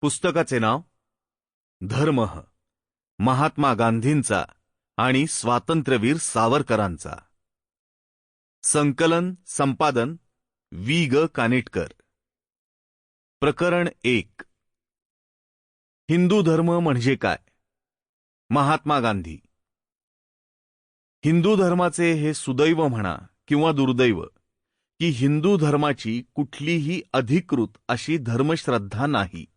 पुस्तकाचे नाव? धर्म. महात्मा गांधींचा आणि स्वातंत्र्यवीर सावरकरांचा. संकलन संपादन वी ग. कानेटकर. प्रकरण एक. हिंदू धर्म म्हणजे काय? महात्मा गांधी. हिंदू धर्माचे हे सुदैव म्हणा किंवा दुर्दैव की हिंदू धर्माची कुठलीही अधिकृत अशी धर्मश्रद्धा नाही.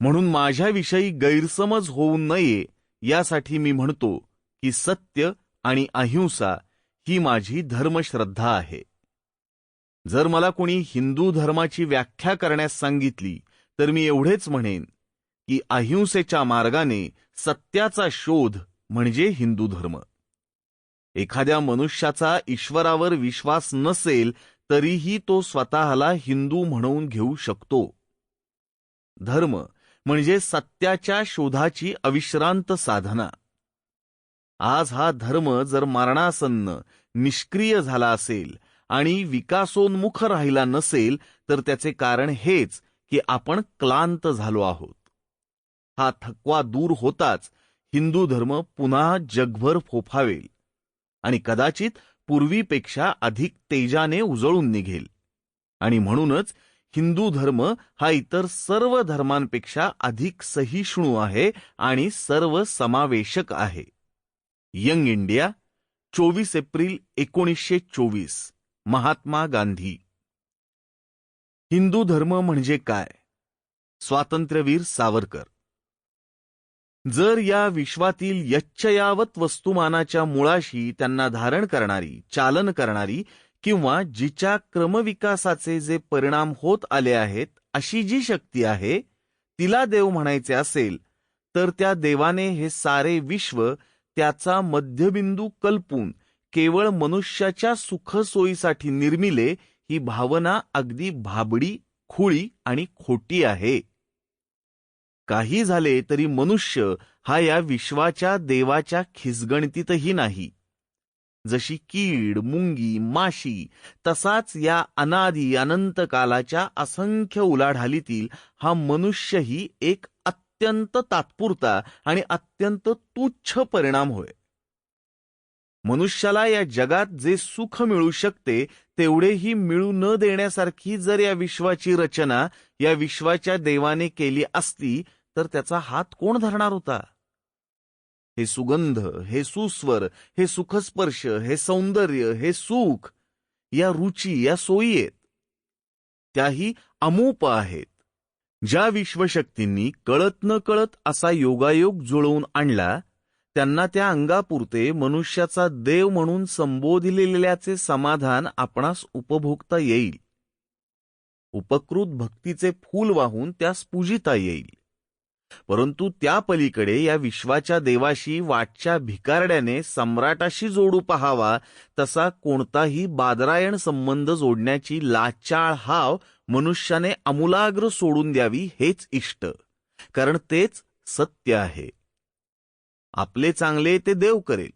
म्हणून माझ्याविषयी गैरसमज होऊ नये यासाठी मी म्हणतो की सत्य आणि अहिंसा ही माझी धर्मश्रद्धा आहे. जर मला कोणी हिंदू धर्माची व्याख्या करण्यास सांगितली तर मी एवढेच म्हणेन की अहिंसेच्या मार्गाने सत्याचा शोध म्हणजे हिंदू धर्म. एखाद्या मनुष्याचा ईश्वरावर विश्वास नसेल तरीही तो स्वतःला हिंदू म्हणवून घेऊ शकतो. धर्म म्हणजे सत्याच्या शोधाची अविश्रांत साधना. आज हा धर्म जर मरणासन्न निष्क्रिय झाला असेल आणि विकासोन्मुख राहिला नसेल तर त्याचे कारण हेच की आपण क्लांत झालो आहोत. हा थकवा दूर होताच हिंदू धर्म पुन्हा जगभर फोफावेल आणि कदाचित पूर्वीपेक्षा अधिक तेजाने उजळून निघेल. आणि म्हणूनच हिंदू धर्म हा इतर सर्व धर्मांपेक्षा अधिक सहिष्णू आहे आणि सर्व समावेशक आहे. यंग इंडिया चोवीस एप्रिल एकोणीसशे चोवीस महात्मा गांधी. हिंदू धर्म म्हणजे काय? स्वातंत्र्यवीर सावरकर. जर या विश्वातील यच्चयावत वस्तुमानाच्या मुळाशी त्यांना धारण करणारी चालन करणारी किंवा जिच्या क्रमविकासाचे जे परिणाम होत आले आहेत अशी जी शक्ती आहे तिला देव म्हणायचे असेल तर त्या देवाने हे सारे विश्व त्याचा मध्यबिंदू कल्पून केवळ मनुष्याच्या सुखसोयीसाठी निर्मिले ही भावना अगदी भाबडी खुळी आणि खोटी आहे. काही झाले तरी मनुष्य हा या विश्वाच्या देवाच्या खिसगणतीतही नाही. जशी कीड मुंगी माशी तसाच या अनादी अनंत कालाच्या असंख्य उलाढालीतील हा मनुष्यही एक अत्यंत तात्पुरता आणि अत्यंत तुच्छ परिणाम होय. मनुष्याला या जगात जे सुख मिळू शकते तेवढेही मिळू न देण्यासारखी जर या विश्वाची रचना या विश्वाच्या देवाने केली असती तर त्याचा हात कोण धरणार होता? हे सुगंध हे सुस्वर हे सुखस्पर्श हे सौंदर्य हे सुख या रुची या सोयी आहेत. त्याही अमूप आहेत. ज्या विश्वशक्तींनी कळत न कळत असा योगायोग जुळवून आणला त्यांना त्या अंगापुरते मनुष्याचा देव म्हणून संबोधिलेल्याचे समाधान आपणास उपभोगता येईल. उपकृत भक्तीचे फूल वाहून त्यास पूजिता येईल. परंतु त्या पलीकडे या विश्वाच्या देवाशी वाटच्या भिकारड्याने सम्राटाशी जोडू पहावा तसा कोणताही बादरायण संबंध जोडण्याची लाचाळ हाव मनुष्याने अमूलाग्र सोडून द्यावी हेच इष्ट. कारण तेच सत्य आहे. आपले चांगले ते देव करेल.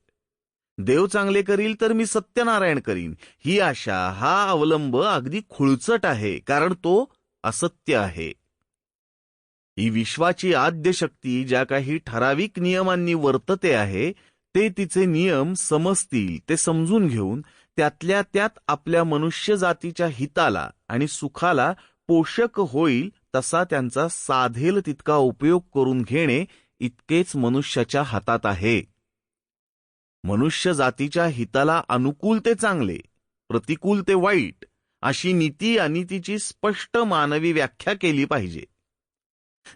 देव चांगले करील तर मी सत्यनारायण करीन. ही आशा हा अवलंब अगदी खुळचट आहे कारण तो असत्य आहे. ही विश्वाची आद्य शक्ती ज्या काही ठराविक नियमांनी वर्तते आहे ते तिचे नियम समजतील ते समजून घेऊन त्यातल्या त्यात आपल्या मनुष्य जातीच्या हिताला आणि सुखाला पोषक होईल तसा त्यांचा साधेल तितका उपयोग करून घेणे इतकेच मनुष्याच्या हातात आहे. मनुष्य जातीच्या हिताला अनुकूल ते चांगले प्रतिकूल ते वाईट अशी नीती आणि तिची स्पष्ट मानवी व्याख्या केली पाहिजे.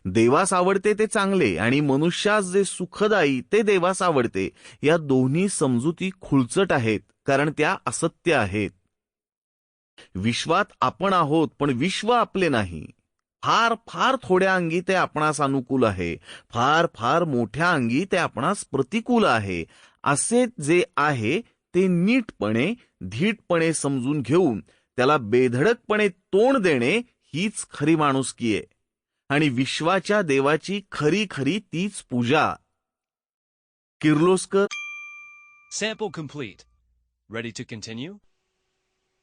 देवास आवडते ते चांगले आणि मनुष्यास जे सुखदायी ते देवास आवडते या दोन्ही समजुती खुळचट आहेत कारण त्या असत्य आहेत. विश्वात आपण आहोत पण विश्व आपले नाही. फार फार थोड्या अंगी ते आपणास अनुकूल आहे फार फार मोठ्या अंगी ते आपणास प्रतिकूल आहे. असे जे आहे ते नीटपणे धीटपणे समजून घेऊन त्याला बेधडकपणे तोंड देणे हीच खरी माणुसकी आहे. आणि विश्वाच्या देवाची खरी खरी तीच पूजा. किर्लोस्कर. सॅपो खुंफुईत रेडी टू कंटिन्यू